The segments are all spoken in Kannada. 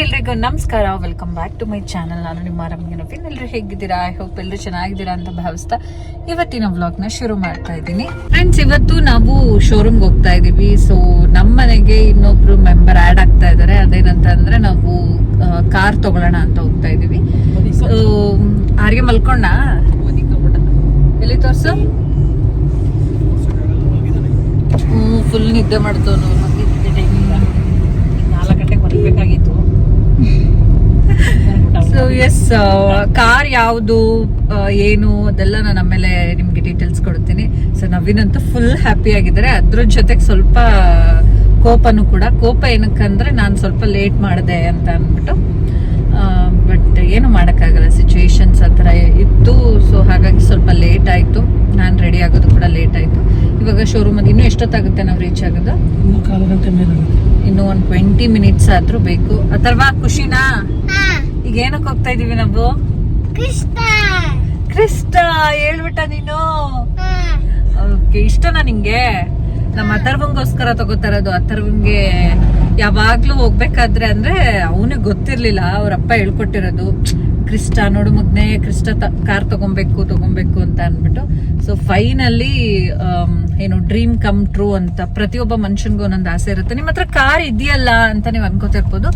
ಎಲ್ರಿಗೂ ನಮಸ್ಕಾರ welcome back to my channel ನಾನು ನಿಮ್ಮ ರಮ್ಯ ನವೀನ್. ಎಲ್ಲರೂ ಹೇಗಿದ್ದೀರಾ? ಐ ಹೋಪ್ ಎಲ್ಲರೂ ಚೆನ್ನಾಗಿದ್ದೀರಾ ಅಂತ ಭಾವಿಸ್ತಾ ಇವತ್ತಿನ ವ್ಲಾಗ್ನ ಶುರು ಮಾಡ್ತಾ ಇದ್ದೀನಿ. ಫ್ರೆಂಡ್ಸ್ ಇವತ್ತು ನಾವು ಶೋರೂಮ್ಗೆ ಹೋಗ್ತಾ ಇದೀವಿ. ಸೊ ನಮ್ಮ ಮನೆಗೆ ಇನ್ನೊಬ್ರು ಮೆಂಬರ್ ಆಡ್ ಆಗ್ತಾ ಇದ್ದಾರೆ. ಅದೇನಂತ ಅಂದ್ರೆ ನಾವು ಕಾರ್ ತಗೊಳ್ಳೋಣ ಅಂತ ಹೋಗ್ತಾ ಇದೀವಿ. ಸೊ ಆರ್ಗೆ ಮಲ್ಕೊಂಡ? ಎಲ್ಲಿ ತೋರ್ಸು? ಫುಲ್ ನಿದ್ದೆ ಮಾಡ್ತವನು ಮಲಗಬೇಕಾಗಿತ್ತು ಸೊ ಎಸ್ ಕಾರ್ ಯಾವುದು ಏನು ಅದೆಲ್ಲ ನಾನು ಆಮೇಲೆ ನಿಮ್ಗೆ ಡೀಟೇಲ್ಸ್ ಕೊಡ್ತೀನಿ. ಸೊ ನವೀನ್ ಅಂತ ಫುಲ್ ಹ್ಯಾಪಿ ಆಗಿದ್ದಾರೆ. ಅದ್ರ ಜೊತೆಗೆ ಸ್ವಲ್ಪ ಕೋಪನು ಕೂಡ. ಕೋಪ ಏನಕ್ಕಂದ್ರೆ ನಾನು ಸ್ವಲ್ಪ ಲೇಟ್ ಮಾಡಿದೆ ಅಂತ ಅಂದ್ಬಿಟ್ಟು. ಬಟ್ ಏನು ಮಾಡೋಕ್ಕಾಗಲ್ಲ. ಸಿಚುವೇಶನ್ಸ್ ಆ ಥರ ಇತ್ತು. ಸೊ ಹಾಗಾಗಿ ಸ್ವಲ್ಪ ಲೇಟ್ ಆಯಿತು. ನಾನು ರೆಡಿ ಆಗೋದು ಕೂಡ ಲೇಟ್ ಆಯಿತು. ಇವಾಗ ಶೋರೂಮಲ್ಲಿ ಇನ್ನೂ ಎಷ್ಟೊತ್ತಾಗುತ್ತೆ ನಾವು ರೀಚ್ ಆಗೋದು? ಇನ್ನು ಕಾಲು ಗಂಟೆ ಮೇಲೆ ಇನ್ನು ಒಂದು ಟ್ವೆಂಟಿ ಮಿನಿಟ್ಸ್ ಆದ್ರೂ ಬೇಕು. ಅಥರ್ವಾ ಖುಷಿನಾ? ಈಗ ಏನಕ್ಕೆ ಹೋಗ್ತಾ ಇದೀವಿ ನಾವು? ಕ್ರಿಸ್ಟ ಹೇಳ್ಬಿಟ್ಟ ನೀನು. ಓಕೆ ಇಷ್ಟನಾ ನಿಂಗೆ? ನಮ್ಮ ಅಥರ್ವಂಗೋಸ್ಕರ ತಗೋತಾರದು ಅಥರ್ವಂಗೆ ಯಾವಾಗ್ಲೂ ಹೋಗ್ಬೇಕಾದ್ರೆ ಅಂದ್ರೆ ಅವನಿಗೆ ಗೊತ್ತಿರ್ಲಿಲ್ಲ ಅವ್ರ ಅಪ್ಪ ಹೇಳ್ಕೊಟ್ಟಿರೋದು. ಕ್ರಿಸ್ಟ ನೋಡು ಮಗ್ನೆ ಕ್ರಿಸ್ಟ ಕಾರ್ ತಗೊಬೇಕು ತಗೊಬೇಕು ಅಂತ ಅನ್ಬಿಟ್ಟು ಸೊ ಫೈನಲಿ ಏನು ಡ್ರೀಮ್ ಕಮ್ ಟ್ರೂ ಅಂತ ಪ್ರತಿಯೊಬ್ಬ ಮನುಷ್ಯನ್ಗೂ ಒಂದೊಂದು ಆಸೆ ಇರುತ್ತೆ. ನಿಮ್ಮ ಹತ್ರ ಕಾರ್ ಇದೆಯಲ್ಲ ಅಂತ ನೀವು ಅನ್ಕೋತಿರ್ಬೋದು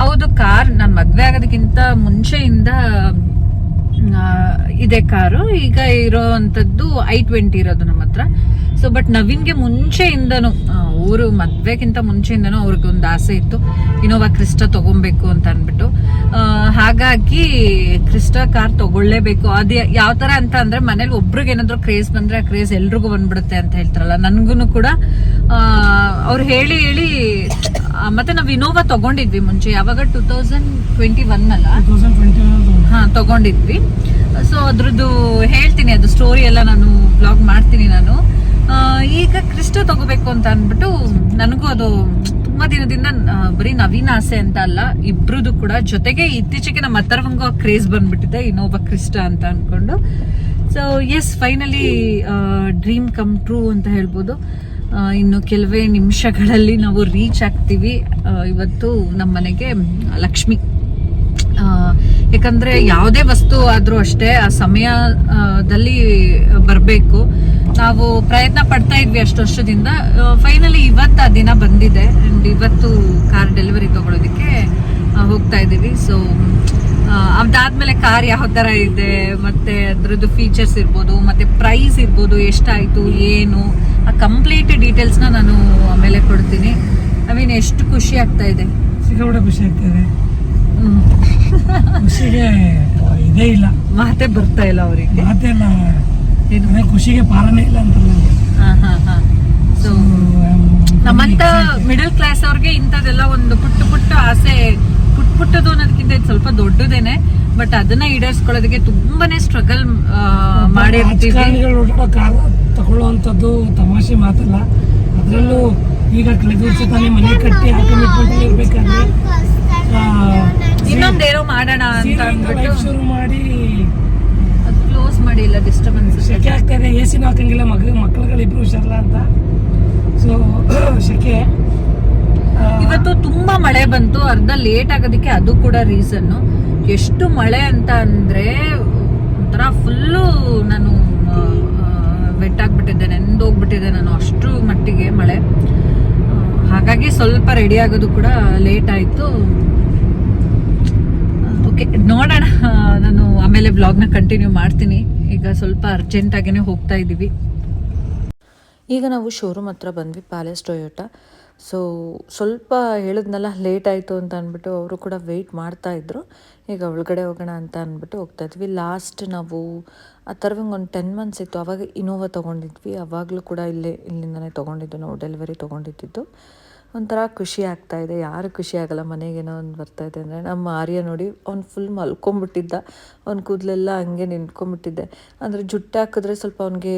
ಹೌದು ಕಾರ್ ನಾನು ಮದ್ವೆ ಆಗೋದಕ್ಕಿಂತ ಮುಂಚೆಯಿಂದ ಇದೆ ಕಾರು. ಈಗ ಇರೋವಂಥದ್ದು ಐ ಟ್ವೆಂಟಿ ಇರೋದು ನಮ್ಮ ಹತ್ರ. ಸೊ ಬಟ್ ನವೀನ್ಗೆ ಮುಂಚೆಯಿಂದನು ಅವರು ಮದ್ವೆಗಿಂತ ಮುಂಚೆಯಿಂದನೂ ಅವ್ರಿಗೆ ಒಂದು ಆಸೆ ಇತ್ತು. ಇನೋವಾ ಕ್ರಿಸ್ಟ ತಗೊಬೇಕು ಅಂತ ಅಂದ್ಬಿಟ್ಟು. ಹಾಗಾಗಿ ಕ್ರಿಸ್ಟ ಕಾರ್ ತಗೊಳ್ಳೇಬೇಕು. ಅದು ಯಾವ ತರ ಅಂತ ಅಂದ್ರೆ ಮನೇಲಿ ಒಬ್ರಿಗೆ ಏನಾದರೂ ಕ್ರೇಜ್ ಬಂದ್ರೆ ಆ ಕ್ರೇಜ್ ಎಲ್ರಿಗೂ ಬಂದ್ಬಿಡುತ್ತೆ ಅಂತ ಹೇಳ್ತಾರಲ್ಲ ನನಗೂ ಕೂಡ. ಅವ್ರು ಹೇಳಿ ಹೇಳಿ ಮತ್ತೆ ನಾವು ಇನೋವಾ ತಗೊಂಡಿದ್ವಿ ಮುಂಚೆ. ಯಾವಾಗ? ಟೂ ತೌಸಂಡ್ ಟ್ವೆಂಟಿ ಒನ್ ಅಲ್ಲ. ಹಾ ತಗೊಂಡಿದ್ವಿ. ಸೊ ಅದ್ರದ್ದು ಹೇಳ್ತೀನಿ, ಅದು ಸ್ಟೋರಿ ಎಲ್ಲ ನಾನು ಬ್ಲಾಗ್ ಮಾಡ್ತೀನಿ ನಾನು. ಈಗ ಕ್ರಿಸ್ಟ ತಗೋಬೇಕು ಅಂತ ಅಂದ್ಬಿಟ್ಟು ನನಗೂ ಅದು ತುಂಬಾ ದಿನದಿಂದ ಬರೀ ನವೀನ ಆಸೆ ಅಂತ ಅಲ್ಲ ಇಬ್ರದ್ದು ಕೂಡ ಜೊತೆಗೆ ಇತ್ತೀಚೆಗೆ ನಮ್ಮ ಹತ್ತರವಂಗೂ ಕ್ರೇಜ್ ಬಂದ್ಬಿಟ್ಟಿದೆ, ಇನ್ನೊಬ್ಬ ಕ್ರಿಸ್ಟ ಅಂತ ಅನ್ಕೊಂಡು. So yes finally dream come true ಅಂತ ಹೇಳ್ಬೋದು. ಇನ್ನು ಕೆಲವೇ ನಿಮಿಷಗಳಲ್ಲಿ ನಾವು ರೀಚ್ ಆಗ್ತೀವಿ. ಇವತ್ತು ನಮ್ಮ ಮನೆಗೆ ಲಕ್ಷ್ಮಿ. ಯಾಕಂದ್ರೆ ಯಾವುದೇ ವಸ್ತು ಆದ್ರೂ ಅಷ್ಟೇ ಆ ಸಮಯದಲ್ಲಿ ಬರಬೇಕು. ನಾವು ಪ್ರಯತ್ನ ಪಡ್ತಾ ಇದ್ವಿ ಅಷ್ಟು ವರ್ಷದಿಂದ. ಫೈನಲಿ ಇವತ್ತು ಆ ದಿನ ಬಂದಿದೆ. ಅಂಡ್ ಇವತ್ತು ಕಾರ್ ಡೆಲಿವರಿ ತಗೊಳ್ಳೋದಕ್ಕೆ ಹೋಗ್ತಾ ಇದ್ದೀವಿ. ಸೊ ಅದಾದ್ಮೇಲೆ ಕಾರ್ ಯಾವ ಥರ ಇದೆ, ಮತ್ತೆ ಅದ್ರದ್ದು ಫೀಚರ್ಸ್ ಇರ್ಬೋದು, ಮತ್ತೆ ಪ್ರೈಸ್ ಇರ್ಬೋದು, ಎಷ್ಟಾಯಿತು, ಏನು, ಆ ಕಂಪ್ಲೀಟ್ ಡೀಟೇಲ್ಸ್ನ ನಾನು ಆಮೇಲೆ ಕೊಡ್ತೀನಿ. ಐ ಮೀನ್ ಎಷ್ಟು ಖುಷಿ ಆಗ್ತಾ ಇದೆ. ಖುಷಿ ಆಗ್ತಾ ಹ್ಮ್. ಖುಷಿಗೆ ಇದೇ ಇಲ್ಲ. ಮಾತೆ ಬರ್ತಾ ಇಲ್ಲ ಅವರಿಗೆ. ಮಾತೆಲ್ಲ ಅದೇ ಖುಷಿಗೆ ಪಾರನೇ ಇಲ್ಲ ಅಂತ ಸೊ ನಮ್ಮಂತ ಮಿಡಲ್ ಕ್ಲಾಸ್ ಅವ್ರಿಗೆ ಇಂಥದೆಲ್ಲ ಒಂದು ಪುಟ್ಟ ಪುಟ್ಟ ಆಸೆ ಪುಟ್ಟ ಪುಟ್ಟದು ಅನ್ನೋದಕ್ಕಿಂತ ಇದು ಸ್ವಲ್ಪ ದೊಡ್ಡದೇನೆ. ಬಟ್ ಅದನ್ನ ಈಡೇರ್ಸ್ಕೊಳ್ಳೋದಕ್ಕೆ ತುಂಬಾನೇ ಸ್ಟ್ರಗಲ್ ಮಾಡಿರ್ತೀವಿ. ಕಾರ್ ತಗೊಳ್ಳುವಂಥದ್ದು ತಮಾಷೆ ಮಾತಲ್ಲ. ಅದರಲ್ಲೂ ಈಗ ಕಳೆದ ವರ್ಷ ತಾನೇ ಮನೆ ಕಟ್ಟಿ ಆ ಕಮಿಟ್ಮೆಂಟ್ ಇರ್ಬೇಕಾದ್ರೆ ಇನ್ನೊಂದೇನೋ ಮಾಡೋಣ ಅಂತ ಅಂದ್ಬಿಟ್ಟು ಶುರು ಮಾಡಿ ಅದು ಕ್ಲೋಸ್ ಮಾಡಿ ಇಲ್ಲ ಡಿಸ್ಟರ್ಬೆನ್ಸ್ ಸೆಕೆ ಆಗ್ತಾ ಇದೆ ಎ ಸಿನೂ ಹಾಕಂಗಿಲ್ಲ ಮಗ ಮಕ್ಕಳುಗಳಿಬ್ರು ಹುಷಾರಲ್ಲ ಅಂತ. ಸೊ ಸೆಕೆ ಇವತ್ತು ತುಂಬಾ ಮಳೆ ಬಂತು ಅರ್ಧ ಲೇಟ್ ಆಗೋದಕ್ಕೆ ಅದು ಕೂಡ ರೀಸನ್ ಎಷ್ಟು ಮಳೆ ಅಂತ ಅಂದ್ರೆ ಒಂಥರ ಫುಲ್ಲು ನಾನು ವೆಟ್ ಆಗ್ಬಿಟ್ಟಿದ್ದೆ ನೆಂದೋಗ್ಬಿಟ್ಟಿದ್ದೆ ನಾನು ಅಷ್ಟು ಮಟ್ಟಿಗೆ ಮಳೆ. ಹಾಗಾಗಿ ಸ್ವಲ್ಪ ರೆಡಿ ಆಗೋದು ಕೂಡ ಲೇಟ್ ಆಯ್ತು. ಓಕೆ, ನೋಡೋಣ. ನಾನು ಆಮೇಲೆ ಬ್ಲಾಗ್ನ ಕಂಟಿನ್ಯೂ ಮಾಡ್ತೀನಿ. ಈಗ ಸ್ವಲ್ಪ ಅರ್ಜೆಂಟ್ ಆಗೇನೆ ಹೋಗ್ತಾ ಇದ್ದೀವಿ ಈಗ ನಾವು ಶೋರೂಮ್ ಹತ್ರ ಬಂದ್ವಿ ಪ್ಯಾಲೇಸ್ ಟೊಯೋಟಾ ಸೊ ಸ್ವಲ್ಪ ಹೇಳಿದ್ನಲ್ಲ ಲೇಟ್ ಆಯಿತು ಅಂತ ಅಂದ್ಬಿಟ್ಟು ಅವರು ಕೂಡ ವೆಯ್ಟ್ ಮಾಡ್ತಾ ಇದ್ರು. ಈಗ ಒಳಗಡೆ ಹೋಗೋಣ ಅಂತ ಅಂದ್ಬಿಟ್ಟು ಹೋಗ್ತಾ ಇದ್ವಿ. ಲಾಸ್ಟ್ ನಾವು ಆ ಥರವಂಗೆ ಒಂದು ಟೆನ್ ಮಂತ್ಸ್ ಇತ್ತು. ಅವಾಗ ಇನೋವಾ ತೊಗೊಂಡಿದ್ವಿ. ಅವಾಗಲೂ ಕೂಡ ಇಲ್ಲೇ, ಇಲ್ಲಿಂದನೇ ತೊಗೊಂಡಿದ್ದು. ನಾವು ಡೆಲಿವರಿ ತೊಗೊಂಡಿದ್ದು. ಒಂಥರ ಖುಷಿ ಆಗ್ತಾ ಇದೆ. ಯಾರು ಖುಷಿ ಆಗಲ್ಲ ಮನೆಗೇನೋ ಒಂದು ಬರ್ತಾ ಇದೆ ಅಂದರೆ ನಮ್ಮ ಆರ್ಯ ನೋಡಿ ಅವ್ನು ಫುಲ್ ಮಲ್ಕೊಂಬಿಟ್ಟಿದ್ದ. ಅವ್ನ ಕೂದಲೆಲ್ಲ ಹಂಗೆ ನಿಂತ್ಕೊಂಬಿಟ್ಟಿದ್ದೆ. ಅಂದರೆ ಜುಟ್ಟು ಹಾಕಿದ್ರೆ ಸ್ವಲ್ಪ ಅವನಿಗೆ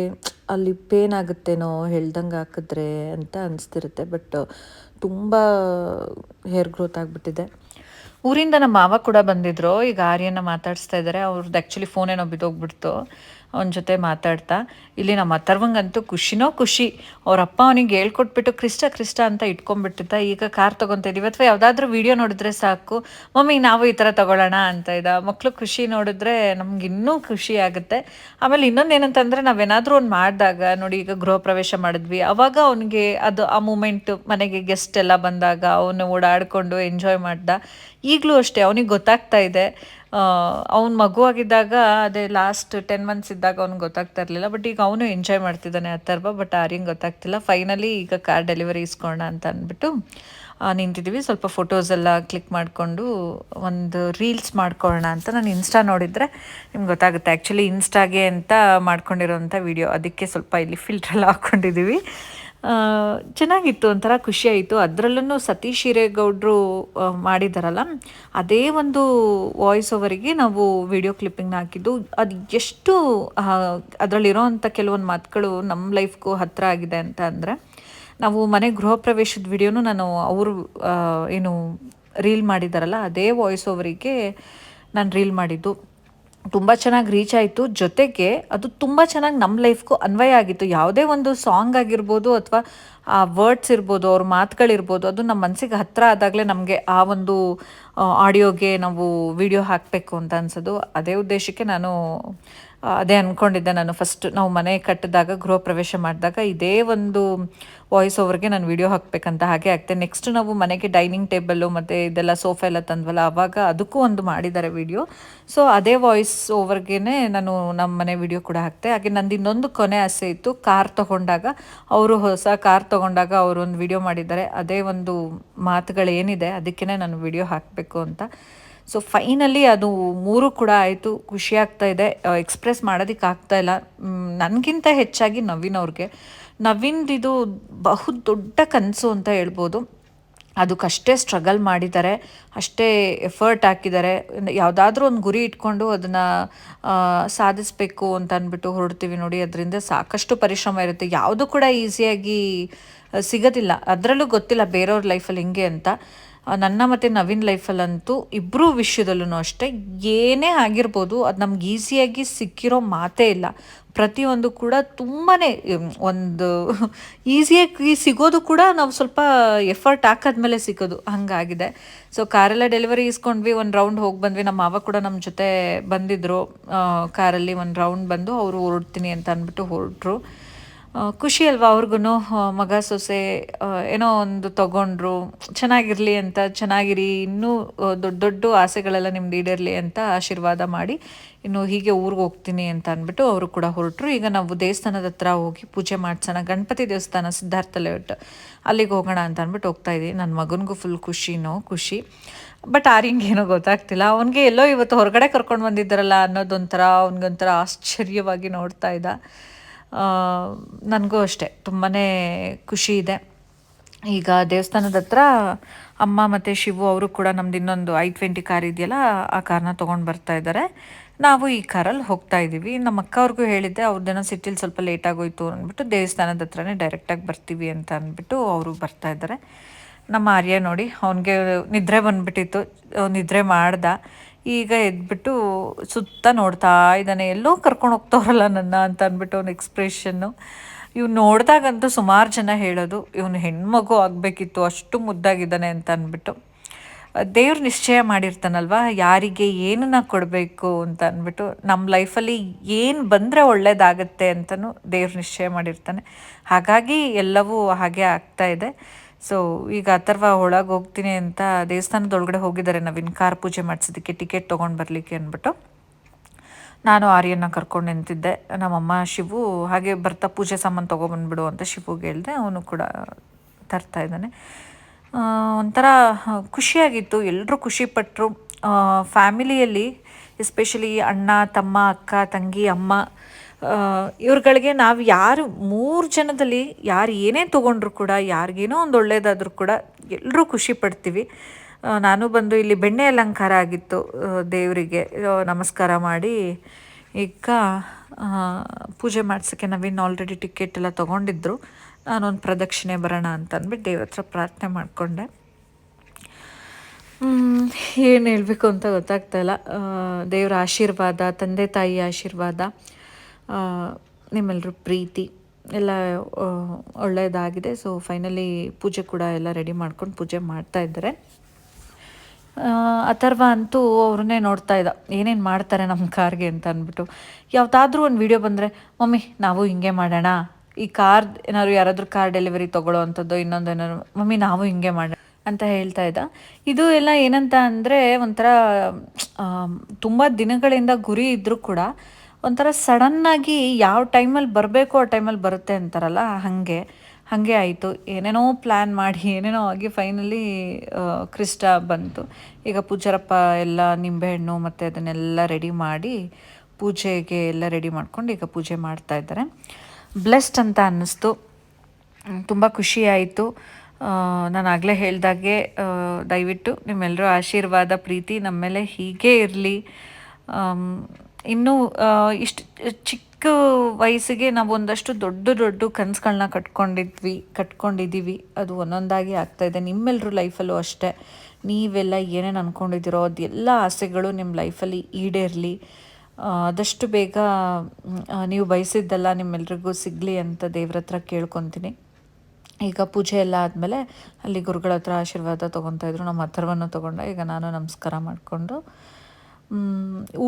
ಅಲ್ಲಿ ಪೇನ್ ಆಗುತ್ತೇನೋ ಹೇಳ್ದಂಗೆ ಹಾಕಿದ್ರೆ ಅಂತ ಅನಿಸ್ತಿರುತ್ತೆ. ಬಟ್ ತುಂಬ ಹೇರ್ ಗ್ರೋತ್ ಆಗಿಬಿಟ್ಟಿದೆ. ಊರಿಂದ ನಮ್ಮ ಮಾವ ಕೂಡ ಬಂದಿದ್ರು. ಈಗ ಆರ್ಯನ ಮಾತಾಡಿಸ್ತಾ ಇದ್ದಾರೆ ಅವ್ರದ್ದು ಆ್ಯಕ್ಚುಲಿ ಫೋನೇನೋ ಬಿದ್ದೋಗ್ಬಿಡ್ತು. ಅವನ ಜೊತೆ ಮಾತಾಡ್ತಾ, ಇಲ್ಲಿ ನಮ್ಮ ಅಥರ್ವಂಗಂತೂ ಖುಷಿನೋ ಖುಷಿ. ಅವ್ರ ಅಪ್ಪ ಅವನಿಗೆ ಹೇಳ್ಕೊಟ್ಬಿಟ್ಟು ಕ್ರಿಸ್ಟ ಕ್ರಿಸ್ಟ ಅಂತ ಇಟ್ಕೊಂಡ್ಬಿಟ್ಟಿದ್ದ. ಈಗ ಕಾರ್ ತೊಗೊತಾ ಇದೀವಿ. ಅಥವಾ ಯಾವುದಾದ್ರೂ ವಿಡಿಯೋ ನೋಡಿದ್ರೆ ಸಾಕು. ಮಮ್ಮಿ, ನಾವು ಈ ಥರ ತಗೊಳ್ಳೋಣ ಅಂತ ಇದ್ದ ಮಕ್ಕಳು ಖುಷಿ ನೋಡಿದ್ರೆ ನಮ್ಗೆ ಇನ್ನೂ ಖುಷಿ ಆಗುತ್ತೆ. ಆಮೇಲೆ ಇನ್ನೊಂದು ಏನಂತಂದರೆ ನಾವೇನಾದರೂ ಒಂದು ಮಾಡಿದಾಗ, ನೋಡಿ ಈಗ ಗೃಹ ಪ್ರವೇಶ ಮಾಡಿದ್ವಿ. ಅವಾಗ ಅವನಿಗೆ ಅದು ಆ ಮೂಮೆಂಟ್ ಮನೆಗೆ ಗೆಸ್ಟ್ ಎಲ್ಲ ಬಂದಾಗ, ಅವನು ಓಡಾಡಿಕೊಂಡು ಎಂಜಾಯ್ ಮಾಡ್ದ. ಈಗಲೂ ಅಷ್ಟೇ, ಅವನಿಗೆ ಗೊತ್ತಾಗ್ತಾ ಇದೆ. ಅವ್ನ ಮಗುವಾಗಿದ್ದಾಗ ಅದೇ ಲಾಸ್ಟ್ ಟೆನ್ ಮಂತ್ಸ್ ಇದ್ದಾಗ ಅವ್ನಿಗೆ ಗೊತ್ತಾಗ್ತಾ ಇರಲಿಲ್ಲ ಬಟ್ ಈಗ ಅವನು ಎಂಜಾಯ್ ಮಾಡ್ತಿದ್ದಾನೆ ಅಥರ್ವ ಬಟ್ ಆರ್ಯಂಗೆ ಗೊತ್ತಾಗ್ತಿಲ್ಲ. ಫೈನಲಿ ಈಗ ಕಾರ್ ಡೆಲಿವರಿ ಇಸ್ಕೊಳ್ಳೋಣ ಅಂತ ಅಂದ್ಬಿಟ್ಟು ನಿಂತಿದ್ದೀವಿ ಸ್ವಲ್ಪ ಫೋಟೋಸ್ ಎಲ್ಲ ಕ್ಲಿಕ್ ಮಾಡಿಕೊಂಡು ಒಂದು ರೀಲ್ಸ್ ಮಾಡ್ಕೊಳ್ಳೋಣ ಅಂತ ನಾನು ಇನ್ಸ್ಟಾ ನೋಡಿದರೆ ನಿಮ್ಗೆ ಗೊತ್ತಾಗುತ್ತೆ. ಆ್ಯಕ್ಚುಲಿ ಇನ್ಸ್ಟಾಗೆ ಅಂತ ಮಾಡ್ಕೊಂಡಿರೋಂಥ ವಿಡಿಯೋ ಅದಕ್ಕೆ ಸ್ವಲ್ಪ ಇಲ್ಲಿ ಫಿಲ್ಟ್ರೆಲ್ಲ ಹಾಕ್ಕೊಂಡಿದ್ದೀವಿ ಚೆನ್ನಾಗಿತ್ತು, ಒಂಥರ ಖುಷಿಯಾಯಿತು. ಅದರಲ್ಲೂ ಸತೀಶ್ ಹಿರೇಗೌಡರು ಮಾಡಿದಾರಲ್ಲ? ಅದೇ ಒಂದು ವಾಯ್ಸ್ ಓವರಿಗೆ ನಾವು ವಿಡಿಯೋ ಕ್ಲಿಪ್ಪಿಂಗ್ನ ಹಾಕಿದ್ದು. ಅದು ಎಷ್ಟು ಅದರಲ್ಲಿರೋ ಅಂಥ ಕೆಲವೊಂದು ಮಾತುಗಳು ನಮ್ಮ ಲೈಫ್ಗೂ ಹತ್ತಿರ ಆಗಿದೆ ಅಂತ ಅಂದರೆ, ನಾವು ಮನೆ ಗೃಹ ಪ್ರವೇಶದ ವಿಡಿಯೋನು ನಾನು ಅವರು ಏನು ರೀಲ್ ಮಾಡಿದಾರಲ್ಲ, ಅದೇ ವಾಯ್ಸ್ ಓವರಿಗೆ ನಾನು ರೀಲ್ ಮಾಡಿದ್ದು. ತುಂಬ ಚೆನ್ನಾಗಿ ರೀಚ್ ಆಯಿತು. ಜೊತೆಗೆ ಅದು ತುಂಬ ಚೆನ್ನಾಗಿ ನಮ್ಮ ಲೈಫ್ಗೂ ಅನ್ವಯ ಆಗಿತ್ತು. ಯಾವುದೇ ಒಂದು ಸಾಂಗ್ ಆಗಿರ್ಬೋದು ಅಥವಾ, ಆ ವರ್ಡ್ಸ್ ಇರ್ಬೋದು, ಅವ್ರ ಮಾತುಗಳಿರ್ಬೋದು ಅದು ನಮ್ಮ ಮನಸ್ಸಿಗೆ ಹತ್ತಿರ ಆದಾಗಲೇ ನಮಗೆ ಆ ಒಂದು ಆಡಿಯೋಗೆ ನಾವು ವಿಡಿಯೋ ಹಾಕಬೇಕು ಅಂತ ಅನ್ಸೋದು. ಅದೇ ಉದ್ದೇಶಕ್ಕೆ ನಾನು ಅದೇ ಅಂದ್ಕೊಂಡಿದ್ದೆ ನಾನು. ಫಸ್ಟ್ ನಾವು ಮನೆ ಕಟ್ಟಿದಾಗ, ಗೃಹ ಪ್ರವೇಶ ಮಾಡಿದಾಗ ಇದೇ ಒಂದು ವಾಯ್ಸ್ ಓವರ್ಗೆ ನಾನು ವಿಡಿಯೋ ಹಾಕಬೇಕಂತ ಹಾಗೆ ಆಗ್ತೆ. ನೆಕ್ಸ್ಟ್ ನಾವು ಮನೆಗೆ ಡೈನಿಂಗ್ ಟೇಬಲ್ಲು ಮತ್ತು ಇದೆಲ್ಲ ಸೋಫಾ ಎಲ್ಲ ತಂದ್ವಲ್ಲ ಆವಾಗ ಅದಕ್ಕೂ ಒಂದು ಮಾಡಿದ್ದಾರೆ ವಿಡಿಯೋ ಸೊ ಅದೇ ವಾಯ್ಸ್ ಓವರ್ಗೆ ನಾನು ನಮ್ಮ ಮನೆ ವಿಡಿಯೋ ಕೂಡ ಹಾಕ್ತೆ. ಹಾಗೆ ನಂದು ಇನ್ನೊಂದು ಕೊನೆ ಆಸೆ ಇತ್ತು ಕಾರ್ ತೊಗೊಂಡಾಗ. ಅವರು ಹೊಸ ಕಾರ್ ತೊಗೊಂಡಾಗ ಅವರು ಒಂದು ವಿಡಿಯೋ ಮಾಡಿದ್ದಾರೆ. ಅದೇ ಒಂದು ಮಾತುಗಳೇನಿದೆ ಅದಕ್ಕೇ ನಾನು ವಿಡಿಯೋ ಹಾಕಬೇಕು ಅಂತ. ಸೊ ಫೈನಲಿ ಅದು ಮೂರು ಕೂಡ ಆಯಿತು. ಆಗ್ತಾ ಇದೆ. ಎಕ್ಸ್ಪ್ರೆಸ್ ಮಾಡೋದಕ್ಕೆ ಆಗ್ತಾ ಇಲ್ಲ. ನನಗಿಂತ ಹೆಚ್ಚಾಗಿ ನವೀನ್ ಅವ್ರಿಗೆ. ನವೀನ್ದು ಇದು ಬಹು ದೊಡ್ಡ ಕನಸು ಅಂತ ಹೇಳ್ಬೋದು. ಅದಕ್ಕಷ್ಟೇ ಸ್ಟ್ರಗಲ್ ಮಾಡಿದ್ದಾರೆ. ಅಷ್ಟೇ ಎಫರ್ಟ್ ಹಾಕಿದ್ದಾರೆ. ಯಾವುದಾದ್ರೂ ಒಂದು ಗುರಿ ಇಟ್ಕೊಂಡು ಅದನ್ನು ಸಾಧಿಸಬೇಕು ಅಂತ ಅಂದ್ಬಿಟ್ಟು ಹೊರಡ್ತೀವಿ ನೋಡಿ. ಅದರಿಂದ ಸಾಕಷ್ಟು ಪರಿಶ್ರಮ ಇರುತ್ತೆ. ಯಾವುದು ಕೂಡ ಈಸಿಯಾಗಿ ಸಿಗೋದಿಲ್ಲ. ಅದರಲ್ಲೂ ಗೊತ್ತಿಲ್ಲ ಬೇರೆಯವ್ರ ಲೈಫಲ್ಲಿ ಹೆಂಗೆ ಅಂತ. ನನ್ನ ಮತ್ತು ನವೀನ್ ಲೈಫಲ್ಲಂತೂ ಇಬ್ಬರೂ ವಿಷಯದಲ್ಲೂ ಅಷ್ಟೇ ಏನೇ ಆಗಿರ್ಬೋದು ಅದು ನಮ್ಗೆ ಈಸಿಯಾಗಿ ಸಿಕ್ಕಿರೋ ಮಾತೇ ಇಲ್ಲ. ಪ್ರತಿಯೊಂದು ಕೂಡ ತುಂಬಾ ಒಂದು ಈಸಿಯಾಗಿ ಸಿಗೋದು ಕೂಡ ನಾವು ಸ್ವಲ್ಪ ಎಫರ್ಟ್ ಹಾಕಾದ್ಮೇಲೆ ಸಿಗೋದು ಹಂಗಾಗಿದೆ. ಸೊ, ಕಾರೆಲ್ಲ ಡೆಲಿವರಿ ಇಸ್ಕೊಂಡ್ವಿ ಒಂದು ರೌಂಡ್ ಹೋಗಿ ಬಂದ್ವಿ. ನಮ್ಮ ಮಾವ ಕೂಡ ನಮ್ಮ ಜೊತೆ ಬಂದಿದ್ದರು ಕಾರಲ್ಲಿ ಒಂದು ರೌಂಡ್ ಬಂದು ಅವರು ಹೊರಡ್ತೀನಿ ಅಂತ ಅಂದ್ಬಿಟ್ಟು ಹೊರಟ್ರು. ಖುಷಿ ಅಲ್ವಾ ಅವ್ರಿಗೂ ಮಗ ಸೊಸೆ ಏನೋ ಒಂದು ತಗೊಂಡ್ರು, ಚೆನ್ನಾಗಿರಲಿ ಅಂತ, ಚೆನ್ನಾಗಿರಿ, ಇನ್ನೂ ದೊಡ್ಡ ದೊಡ್ಡ ಆಸೆಗಳೆಲ್ಲ ನಿಮ್ದು ಈಡೇರಲಿ ಅಂತ ಆಶೀರ್ವಾದ ಮಾಡಿ, ಇನ್ನು ಹೀಗೆ ಊರಿಗೆ ಹೋಗ್ತೀನಿ ಅಂತ ಅಂದ್ಬಿಟ್ಟು ಅವರು ಕೂಡ ಹೊರಟರು. ಈಗ ನಾವು ದೇವಸ್ಥಾನದ ಹತ್ರ ಹೋಗಿ ಪೂಜೆ ಮಾಡ್ಸೋಣ. ಗಣಪತಿ ದೇವಸ್ಥಾನ ಸಿದ್ಧಾರ್ಥ ಲೇಔಟ್ ಅಲ್ಲಿಗೆ ಹೋಗೋಣ ಅಂತ ಅಂದ್ಬಿಟ್ಟು ಹೋಗ್ತಾ ಇದ್ದೀನಿ. ನನ್ನ ಮಗನಿಗೂ ಫುಲ್ ಖುಷಿನೋ, ಖುಷಿ. ಬಟ್ ಆರಿಂಗ್ ಏನೋ ಗೊತ್ತಾಗ್ತಿಲ್ಲ. ಅವನಿಗೆ ಎಲ್ಲೋ ಇವತ್ತು ಹೊರಗಡೆ ಕರ್ಕೊಂಡು ಬಂದಿದ್ದಾರಲ್ಲ ಅನ್ನೋದೊಂಥರ, ಅವನಿಗೊಂಥರ ಆಶ್ಚರ್ಯವಾಗಿ ನೋಡ್ತಾ ಇದ್ದ. ನನಗೂ ಅಷ್ಟೇ. ತುಂಬಾ ಖುಷಿ ಇದೆ. ಈಗ ದೇವಸ್ಥಾನದ ಹತ್ರ ಅಮ್ಮ ಮತ್ತು ಶಿವು ಅವರು ಕೂಡ ನಮ್ದು ಇನ್ನೊಂದು ಐ ಟ್ವೆಂಟಿ ಕಾರ್ ಇದೆಯಲ್ಲ, ಆ ಕಾರ್ನ ತೊಗೊಂಡು ಬರ್ತಾ ಇದ್ದಾರೆ ನಾವು ಈ ಕಾರಲ್ಲಿ ಹೋಗ್ತಾ ಇದ್ದೀವಿ ನಮ್ಮ ಅಕ್ಕ ಅವ್ರಿಗೂ ಹೇಳಿದ್ದೆ ಅವ್ರದ್ದೇನೋ ಸಿಟಿಲಿ ಸ್ವಲ್ಪ ಲೇಟ್ ಆಗೋಯ್ತು ಅಂದ್ಬಿಟ್ಟು ದೇವಸ್ಥಾನದ ಹತ್ರನೇ ಡೈರೆಕ್ಟಾಗಿ ಬರ್ತೀವಿ ಅಂತ ಅಂದ್ಬಿಟ್ಟು ಅವರು ಬರ್ತಾ ಇದ್ದಾರೆ ನಮ್ಮ ಆರ್ಯ ನೋಡಿ, ಅವನಿಗೆ ನಿದ್ರೆ ಬಂದ್ಬಿಟ್ಟಿತ್ತು. ನಿದ್ರೆ ಮಾಡ್ದ. ಈಗ ಎದ್ಬಿಟ್ಟು ಸುತ್ತ ನೋಡ್ತಾ ಇದ್ದಾನೆ. ಎಲ್ಲೋ ಕರ್ಕೊಂಡು ಹೋಗ್ತಾವ್ರಲ್ಲ ನನ್ನ ಅಂತ ಅಂದ್ಬಿಟ್ಟು ಅವ್ನ ಎಕ್ಸ್ಪ್ರೆಷನ್ನು ಇವ್ನು ನೋಡಿದಾಗಂತೂ ಸುಮಾರು ಜನ ಹೇಳೋದು, ಇವನು ಹೆಣ್ಮಗು ಆಗಬೇಕಿತ್ತು, ಅಷ್ಟು ಮುದ್ದಾಗಿದ್ದಾನೆ ಅಂತ ಅಂದ್ಬಿಟ್ಟು. ದೇವ್ರು ನಿಶ್ಚಯ ಮಾಡಿರ್ತಾನಲ್ವ, ಯಾರಿಗೆ ಏನನ್ನ ಕೊಡಬೇಕು ಅಂತ ಅಂದ್ಬಿಟ್ಟು ನಮ್ಮ ಲೈಫಲ್ಲಿ ಏನು ಬಂದರೆ ಒಳ್ಳೇದಾಗತ್ತೆ ಅಂತಲೂ ದೇವ್ರು ನಿಶ್ಚಯ ಮಾಡಿರ್ತಾನೆ. ಹಾಗಾಗಿ ಎಲ್ಲವೂ ಹಾಗೆ ಆಗ್ತಾ ಇದೆ. ಸೊ ಈಗ ಅಥರ್ವ ಒಳಗೆ ಹೋಗ್ತೀನಿ ಅಂತ ದೇವಸ್ಥಾನದ ಒಳಗಡೆ ಹೋಗಿದ್ದಾರೆ ನವೀನ್. ಕಾರ್ ಪೂಜೆ ಮಾಡಿಸೋದಕ್ಕೆ ಟಿಕೆಟ್ ತೊಗೊಂಡು ಬರಲಿಕ್ಕೆ ಅಂದ್ಬಿಟ್ಟು. ನಾನು ಆರ್ಯನ ಕರ್ಕೊಂಡು ನಿಂತಿದ್ದೆ. ನಮ್ಮಮ್ಮ ಶಿವು, ಹಾಗೆ ಬರ್ತಾ ಪೂಜೆ ಸಾಮಾನು ತೊಗೊಬಂದ್ಬಿಡು ಅಂತ ಶಿವುಗೆ ಹೇಳಿದೆ. ಅವನು ಕೂಡ ತರ್ತಾ ಇದ್ದಾನೆ. ಒಂಥರ ಖುಷಿಯಾಗಿತ್ತು. ಎಲ್ಲರೂ ಖುಷಿಪಟ್ಟರು ಫ್ಯಾಮಿಲಿಯಲ್ಲಿ ಎಸ್ಪೆಷಲಿ ಅಣ್ಣ, ತಮ್ಮ, ಅಕ್ಕ, ತಂಗಿ, ಅಮ್ಮ ಇವ್ರುಗಳಿಗೆ ನಾವು ಯಾರು ಮೂರು ಜನದಲ್ಲಿ ಯಾರು ಏನೇ ತೊಗೊಂಡ್ರು ಕೂಡ, ಯಾರಿಗೇನೋ ಒಂದು ಒಳ್ಳೇದಾದರೂ ಕೂಡ ಎಲ್ಲರೂ ಖುಷಿ ಪಡ್ತೀವಿ. ನಾನು ಬಂದು ಇಲ್ಲಿ ಬೆಣ್ಣೆ ಅಲಂಕಾರ ಆಗಿತ್ತು ದೇವರಿಗೆ ನಮಸ್ಕಾರ ಮಾಡಿ. ಈಗ ಪೂಜೆ ಮಾಡಿಸೋಕ್ಕೆ ನಾವಿನ್ನು ಆಲ್ರೆಡಿ ಟಿಕೆಟ್ ಎಲ್ಲ ತೊಗೊಂಡಿದ್ರು. ನಾನೊಂದು ಪ್ರದಕ್ಷಿಣೆ ಬರೋಣ ಅಂತ ಅಂದ್ಬಿಟ್ಟು ದೇವ್ರ ಹತ್ರ ಪ್ರಾರ್ಥನೆ ಮಾಡಿಕೊಂಡೆ. ಏನು ಹೇಳಬೇಕು ಅಂತ ಗೊತ್ತಾಗ್ತಾ ಇಲ್ಲ. ದೇವರ ಆಶೀರ್ವಾದ, ತಂದೆ ತಾಯಿಯ ಆಶೀರ್ವಾದ. ನಿಮ್ಮೆಲ್ಲರ ಪ್ರೀತಿ ಎಲ್ಲ ಒಳ್ಳೆಯದಾಗಿದೆ ಸೊ ಫೈನಲಿ ಪೂಜೆ ಕೂಡ ಎಲ್ಲ ರೆಡಿ ಮಾಡ್ಕೊಂಡು ಪೂಜೆ ಮಾಡ್ತಾ ಇದ್ದಾರೆ. ಅಥರ್ವ ಅಂತೂ ಅವ್ರನ್ನೇ ನೋಡ್ತಾ ಇದ್ದ. ಏನೇನು ಮಾಡ್ತಾರೆ ನಮ್ಮ ಕಾರ್ಗೆ ಅಂತ ಅಂದ್ಬಿಟ್ಟು. ಯಾವುದಾದ್ರೂ ಒಂದು ವಿಡಿಯೋ ಬಂದರೆ, ಮಮ್ಮಿ, ನಾವು ಹಿಂಗೆ ಮಾಡೋಣ. ಈ ಕಾರ್, ಏನಾದ್ರು ಯಾರಾದರೂ ಕಾರ್ ಡೆಲಿವರಿ ತೊಗೊಳ್ಳೋ ಅಂಥದ್ದು, ಇನ್ನೊಂದು ಏನಾದ್ರು, ಮಮ್ಮಿ, ನಾವು ಹಿಂಗೆ ಮಾಡೋಣ. ಅಂತ ಹೇಳ್ತಾ ಇದ್ದ. ಇದು ಎಲ್ಲ ಏನಂತ ಅಂದರೆ ಒಂಥರ ತುಂಬ ದಿನಗಳಿಂದ ಗುರಿ ಇದ್ದರೂ ಕೂಡ ಒಂಥರ ಸಡನ್ನಾಗಿ ಯಾವ ಟೈಮಲ್ಲಿ ಬರಬೇಕು ಆ ಟೈಮಲ್ಲಿ ಬರುತ್ತೆ ಅಂತಾರಲ್ಲ, ಹಾಗೆ ಹಾಗೆ ಆಯಿತು. ಏನೇನೋ ಪ್ಲ್ಯಾನ್ ಮಾಡಿ, ಏನೇನೋ ಆಗಿ ಫೈನಲಿ ಕ್ರಿಸ್ಟ ಬಂತು. ಈಗ ಪೂಜಾರಪ್ಪ ಎಲ್ಲ ನಿಂಬೆಹಣ್ಣು ಮತ್ತು ಅದನ್ನೆಲ್ಲ ರೆಡಿ ಮಾಡಿ ಪೂಜೆಗೆ ಎಲ್ಲ ರೆಡಿ ಮಾಡ್ಕೊಂಡು ಈಗ ಪೂಜೆ ಮಾಡ್ತಾ ಇದ್ದಾರೆ. ಬ್ಲೆಸ್ಡ್ ಅಂತ ಅನ್ನಿಸ್ತು. ತುಂಬ ಖುಷಿ ಆಯಿತು. ನಾನು ಆಗಲೇ ಹೇಳ್ದಾಗೆ ದಯವಿಟ್ಟು ನಿಮ್ಮೆಲ್ಲರೂ ಆಶೀರ್ವಾದ, ಪ್ರೀತಿ ನಮ್ಮ ಮೇಲೆ ಹೀಗೇ ಇರಲಿ. ಇನ್ನೂ ಇಷ್ಟು, ಚಿಕ್ಕ ವಯಸ್ಸಿಗೆ ನಾವು ಒಂದಷ್ಟು ದೊಡ್ಡ ದೊಡ್ಡ ಕನಸುಗಳನ್ನ ಕಟ್ಕೊಂಡಿದ್ವಿ ಕಟ್ಕೊಂಡಿದ್ದೀವಿ ಅದು ಒಂದೊಂದಾಗಿ ಆಗ್ತಾಯಿದೆ ನಿಮ್ಮೆಲ್ಲರೂ ಲೈಫಲ್ಲೂ ಅಷ್ಟೇ. ನೀವೆಲ್ಲ ಏನೇನು ಅಂದ್ಕೊಂಡಿದ್ದೀರೋ ಅದೆಲ್ಲ ಆಸೆಗಳು ನಿಮ್ಮ ಲೈಫಲ್ಲಿ ಈಡೇರಲಿ. ಆದಷ್ಟು ಬೇಗ ನೀವು ಬಯಸಿದ್ದೆಲ್ಲ ನಿಮ್ಮೆಲ್ರಿಗೂ ಸಿಗಲಿ ಅಂತ ದೇವ್ರ ಹತ್ರ ಕೇಳ್ಕೊತೀನಿ. ಈಗ ಪೂಜೆ ಎಲ್ಲ ಆದಮೇಲೆ ಅಲ್ಲಿ ಗುರುಗಳ ಹತ್ರ ಆಶೀರ್ವಾದ ತೊಗೊತಾ ಇದ್ರು. ನಮ್ಮ ಹತ್ರವನ್ನು ತೊಗೊಂಡ, ಈಗ ನಾನು ನಮಸ್ಕಾರ ಮಾಡಿಕೊಂಡು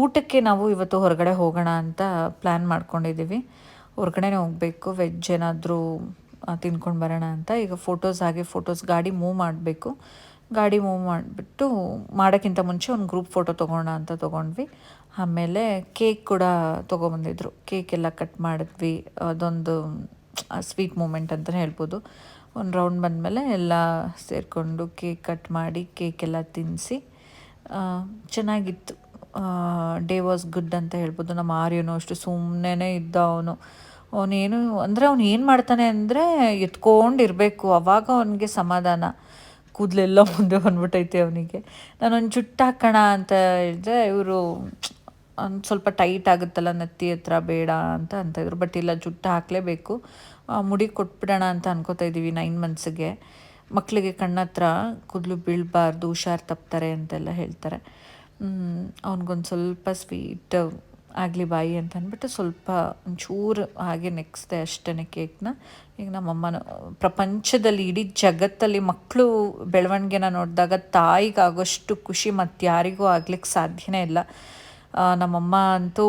ಊಟಕ್ಕೆ ನಾವು ಇವತ್ತು ಹೊರಗಡೆ ಹೋಗೋಣ ಅಂತ ಪ್ಲ್ಯಾನ್ ಮಾಡ್ಕೊಂಡಿದ್ದೀವಿ. ಹೊರಗಡೆನೇ ಹೋಗಬೇಕು ವೆಜ್ ಏನಾದರೂ ತಿನ್ಕೊಂಡು ಬರೋಣ ಅಂತ. ಈಗ ಫೋಟೋಸ್ ಹಾಗೆ ಫೋಟೋಸ್ ಗಾಡಿ ಮೂವ್ ಮಾಡಬೇಕು. ಗಾಡಿ ಮೂವ್ ಮಾಡಿಬಿಟ್ಟು ಮಾಡೋಕ್ಕಿಂತ ಮುಂಚೆ ಒಂದು ಗ್ರೂಪ್ ಫೋಟೋ ತೊಗೋಣ ಅಂತ ತೊಗೊಂಡ್ವಿ. ಆಮೇಲೆ ಕೇಕ್ ಕೂಡ ತೊಗೊಬಂದಿದ್ರು. ಕೇಕ್ ಎಲ್ಲ ಕಟ್ ಮಾಡಿದ್ವಿ. ಅದೊಂದು ಸ್ವೀಟ್ ಮೂಮೆಂಟ್ ಅಂತಲೇ ಹೇಳ್ಬೋದು. ಒಂದು ರೌಂಡ್ ಬಂದಮೇಲೆ ಎಲ್ಲ ಸೇರಿಕೊಂಡು ಕೇಕ್ ಕಟ್ ಮಾಡಿ ಕೇಕ್ ಎಲ್ಲ ತಿನ್ನಿಸಿ ಚೆನ್ನಾಗಿತ್ತು. ಡೇ ವಾಸ್ ಗುಡ್ ಅಂತ ಹೇಳ್ಬೋದು. ನಮ್ಮ ಆರ್ಯನು ಅಷ್ಟು ಸುಮ್ಮನೆ ಇದ್ದ ಅವನು. ಅವನೇನು, ಅಂದರೆ ಅವನು ಏನು ಮಾಡ್ತಾನೆ ಅಂದರೆ ಎತ್ಕೊಂಡಿರಬೇಕು. ಅವಾಗ ಅವನಿಗೆ ಸಮಾಧಾನ. ಕೂದಲೆಲ್ಲ ಮುಂದೆ ಬಂದ್ಬಿಟ್ಟೈತೆ ಅವನಿಗೆ. ನಾನೊಂದು ಜುಟ್ಟು ಹಾಕೋಣ ಅಂತ ಹೇಳಿದ್ರೆ ಇವರು ಒಂದು ಸ್ವಲ್ಪ ಟೈಟ್ ಆಗುತ್ತಲ್ಲ, ನತ್ತಿ ಹತ್ರ ಬೇಡ ಅಂತ ಅಂತಾಯಿದ್ರು ಬಟ್ ಇಲ್ಲ, ಜುಟ್ಟು ಹಾಕಲೇಬೇಕು. ಮುಡಿ ಕೊಟ್ಬಿಡೋಣ ಅಂತ ಅನ್ಕೋತಾ ಇದ್ದೀವಿ ನೈನ್ ಮಂತ್ಸಿಗೆ ಮಕ್ಕಳಿಗೆ ಕಣ್ಣತ್ರ ಕೂದಲು ಬೀಳಬಾರ್ದು, ಹುಷಾರು ತಪ್ತಾರೆ ಅಂತೆಲ್ಲ ಹೇಳ್ತಾರೆ. ಅವ್ನಿಗೊಂದು ಸ್ವಲ್ಪ ಸ್ವೀಟ್ ಆಗಲಿ ಬಾಯಿ ಅಂತ ಅಂದ್ಬಿಟ್ಟು ಸ್ವಲ್ಪ ಒಂಚೂರು ಹಾಗೆ ನೆಕ್ಸ್ದೆ ಅಷ್ಟೇ ಕೇಕ್ನ. ಈಗ ನಮ್ಮಮ್ಮನ ಪ್ರಪಂಚದಲ್ಲಿ ಇಡೀ ಜಗತ್ತಲ್ಲಿ ಮಕ್ಕಳು ಬೆಳವಣಿಗೆನ ನೋಡಿದಾಗ ತಾಯಿಗಾಗೋಷ್ಟು ಖುಷಿ ಮತ್ತು ಯಾರಿಗೂ ಆಗ್ಲಿಕ್ಕೆ ಸಾಧ್ಯನೇ ಇಲ್ಲ. ನಮ್ಮಮ್ಮ ಅಂತೂ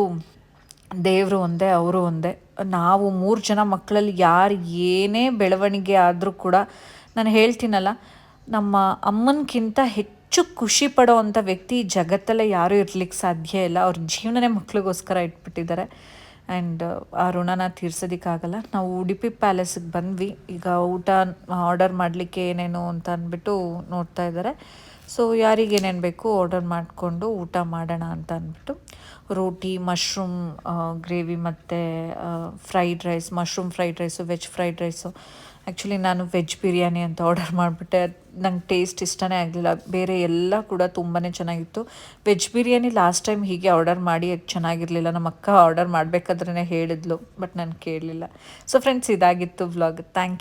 ದೇವರು ಒಂದೇ, ಅವರು ಒಂದೇ. ನಾವು ಮೂರು ಜನ ಮಕ್ಕಳಲ್ಲಿ ಯಾರು ಏನೇ ಬೆಳವಣಿಗೆ ಆದರೂ ಕೂಡ ನಾನು ಹೇಳ್ತೀನಲ್ಲ, ನಮ್ಮ ಅಮ್ಮನಕ್ಕಿಂತ ಹೆಚ್ಚು ಖುಷಿ ಪಡೋವಂಥ ವ್ಯಕ್ತಿ ಈ ಜಗತ್ತಲ್ಲೇ ಯಾರೂ ಇರ್ಲಿಕ್ಕೆ ಸಾಧ್ಯ ಇಲ್ಲ. ಅವ್ರ ಜೀವನನೇ ಮಕ್ಳಿಗೋಸ್ಕರ ಇಟ್ಬಿಟ್ಟಿದ್ದಾರೆ. ಆ್ಯಂಡ್ ಆ ಋಣನ ತೀರ್ಸೋದಕ್ಕಾಗಲ್ಲ. ನಾವು ಉಡುಪಿ ಪ್ಯಾಲೇಸಿಗೆ ಬಂದ್ವಿ. ಈಗ ಊಟ ಆರ್ಡರ್ ಮಾಡಲಿಕ್ಕೆ ಏನೇನು ಅಂತ ಅಂದ್ಬಿಟ್ಟು ನೋಡ್ತಾ ಇದ್ದಾರೆ. ಸೊ ಯಾರಿಗೇನೇನು ಬೇಕು ಆರ್ಡರ್ ಮಾಡಿಕೊಂಡು ಊಟ ಮಾಡೋಣ ಅಂತ ಅಂದ್ಬಿಟ್ಟು ರೋಟಿ, ಮಶ್ರೂಮ್ ಗ್ರೇವಿ ಮತ್ತು fried rice, mushroom fried rice, veg fried rice actually ನಾನು ವೆಜ್ ಬಿರಿಯಾನಿ ಅಂತ ಆರ್ಡರ್ ಮಾಡಿಬಿಟ್ಟೆ. ನಂಗೆ ಟೇಸ್ಟ್ ಇಷ್ಟನೇ ಆಗಲಿಲ್ಲ. ಬೇರೆ ಎಲ್ಲ ಕೂಡ ತುಂಬಾ ಚೆನ್ನಾಗಿತ್ತು. ವೆಜ್ ಬಿರಿಯಾನಿ ಲಾಸ್ಟ್ ಟೈಮ್ ಹೀಗೆ ಆರ್ಡರ್ ಮಾಡಿ ಚೆನ್ನಾಗಿರಲಿಲ್ಲ. ನಮ್ಮ ಅಕ್ಕ ಆರ್ಡರ್ ಮಾಡಬೇಕಾದ್ರೇ ಹೇಳಿದ್ಲು ಬಟ್ ನಾನು ಕೇಳಲಿಲ್ಲ. ಸೊ ಫ್ರೆಂಡ್ಸ್ ಇದಾಗಿತ್ತು ವ್ಲಾಗ್ ಥ್ಯಾಂಕ್ ಯು